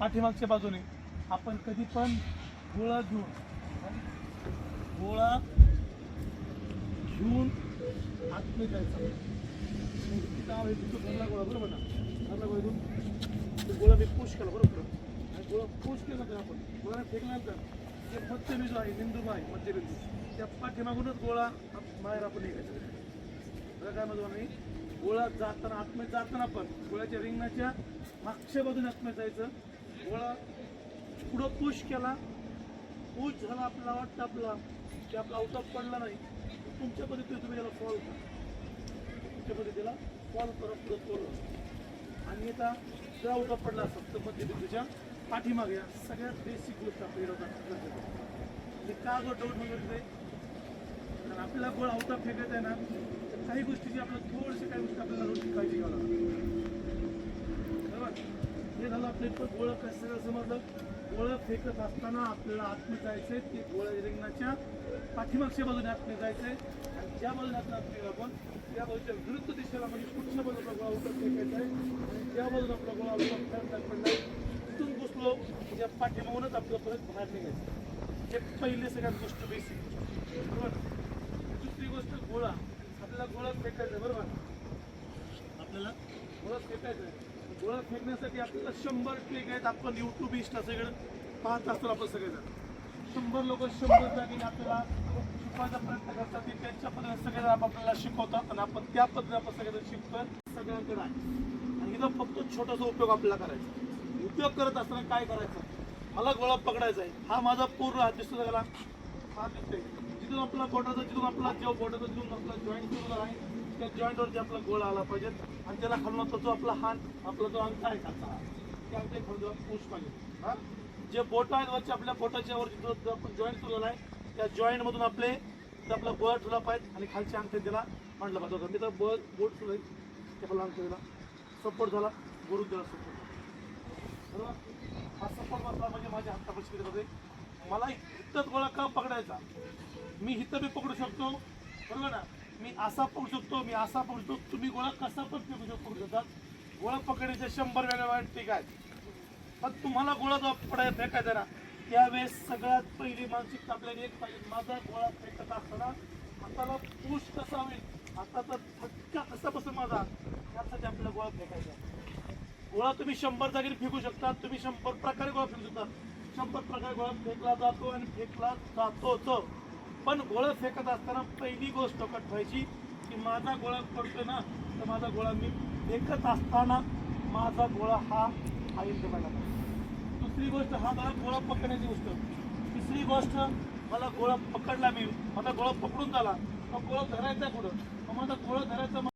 पाठीमागच्या बाजूने. आपण कधी पण गोळा घेऊन गोळा घेऊन आतमध्ये जायचा. तिथं आहे, तिथं धरला गोळा बरोबर ना? धरला गोळा घेऊन गोळा मी पुश केला बरोबर आणि गोळा पुश केला तर आपण गोळा फेकल्यानंतर जे मध्यबिंदू आहे बिंदू आहे मध्यबिंदू त्या पाठीमागूनच गोळा बाहेर आपण निघायचा. बघा काय म्हणतो आम्ही गोळा जाताना आतमध्ये जाताना पण गोळ्याच्या रिंगणाच्या मागच्या बाजूने आतमध्ये जायचं. गोळा पुढं पुश केला. पुश झाला आपला वाटतं आपला की आपला आउट ऑफ पडला नाही. तुमच्या पद्धतीने तुम्ही त्याला फॉल करा. तुमच्या पद्धतीला फॉल करा पुढं फॉल आणि आता जर आउट ऑफ पडला असेल तर पण ते तुझ्या पाठीमागे या सगळ्यात बेसिक गोष्ट आपल्याला म्हणजे का जो डाऊट वगैरे कारण आपल्याला गोळ आउट ऑफ फेकत आहे ना तर काही गोष्टीची आपल्याला थोडीशी काही गोष्टी आपल्याला रोजची काळजी घ्यावं लागतात बरोबर? हे झालं आपलं इथं गोळं कसं समजलं गोळं फेकत असताना आपल्याला आतमध्ये जायचंय ते गोळ्या रिंगणाच्या पाठीमागच्या बाजूने आतमध्ये जायचंय आणि ज्या बाजूने आपण आतमध्ये आपण त्या बाजूच्या विरुद्ध दिशेला म्हणजे कुठल्या बाजूला गोळा उतर फेकायचा आहे. आणि ज्या बाजूने आपला गोळा उतर ऑफ पडलाय तिथून घुसलो त्या पाठीमागूनच आपलं परत बाहेर निघायचं. हे पहिले सगळ्यात गोष्ट बेसिक बरोबर दुसरी गोष्ट गोळा. आपल्याला गोळा फेकायचा आहे, बरोबर? आपल्याला गोळा फेकायचा आहे. गोळा फेकण्यासाठी आपल्याला शंभर ट्रेक आहेत. आपण युट्यूब इंस्टा सगळं पाहत असतो आपण सगळेजण. शंभर लोक शंभर जागी आपल्याला शिकवायचा प्रयत्न करतात. त्यांच्यापर्यंत सगळेजण आपल्याला शिकवतात आणि आपण त्या पद्धतीने आपण सगळेजण शिकतोय. सगळ्यांकडे आहे. आणि इथं फक्त छोटासा उपयोग आपल्याला करायचा उपयोग करत असताना काय करायचं? मला गोळा पकडायचा आहे. हा माझा पूर्ण हात दिसतो सगळ्याला. हा दिसतोय. जिथून आपला बोटाचा जिथून आपला जेव्हा बोटाचा जिथून आपला जॉईंट सुरू आहे त्या जॉईंटवरती आपला गोळा आला पाहिजे. आणि त्याला खालून तो जो आपला हात आपला जो अंगठा आहे खालचा हा, त्या अंक खालून पुश पाहिजे. हां? जे बोट आहेत वरचे आपल्या बोटाच्या वरती जो आपण जॉईंट ठेवलेला आहे त्या जॉईंटमधून आपले आपला गोळा ठेवला पाहिजे आणि खालच्या अंगठे त्याला मांडला पाहिजे. होता मी तर बळ बोट ठेवलं त्याला त्या दिला सपोर्ट झाला गुरु दिला सपोर्ट बरोबर? हा सपोर्ट बसला म्हणजे माझ्या हातापाशी मध्ये मला इथंच गोळा का पकडायचा? मी इथं बी पकडू शकतो. बरोबर ना? मी असा पकडू शकतो मी असा पकडू शकतो तुम्ही गोळा कसा पण फेकू शकतो पकडू शकतात. गोळा पकडण्याचे शंभर वेगळ्या वेळा ठीक काय पण तुम्हाला गोळा जो पडाय फेकायचा ना त्यावेळेस सगळ्यात पहिली मानसिकता आपल्याला एक पाहिजे माझा गोळा फेकत असताना हाताला पुश कसा होईल हाताचा धक्का कसा बसेल माझा यासाठी आपल्याला गोळा फेकायचा गोळा तुम्ही शंभर जागेने फेकू शकता तुम्ही शंभर प्रकारे गोळा फेकू शकता. शंभर प्रकारे गोळा फेकला जातो आणि फेकला जातोच. पण गोळा फेकत असताना पहिली गोष्ट लक्षात व्हायची की माझा गोळा पडतो ना तर माझा गोळा मी फेकत असताना माझा गोळा हा हा पाहिजे दुसरी गोष्ट हा मला गोळा पकडण्याची गोष्ट. तिसरी गोष्ट मला गोळा पकडला मी. माझा गोळा पकडून झाला. मग गोळा धरायचा कुठं? मग माझा गोळा धरायचा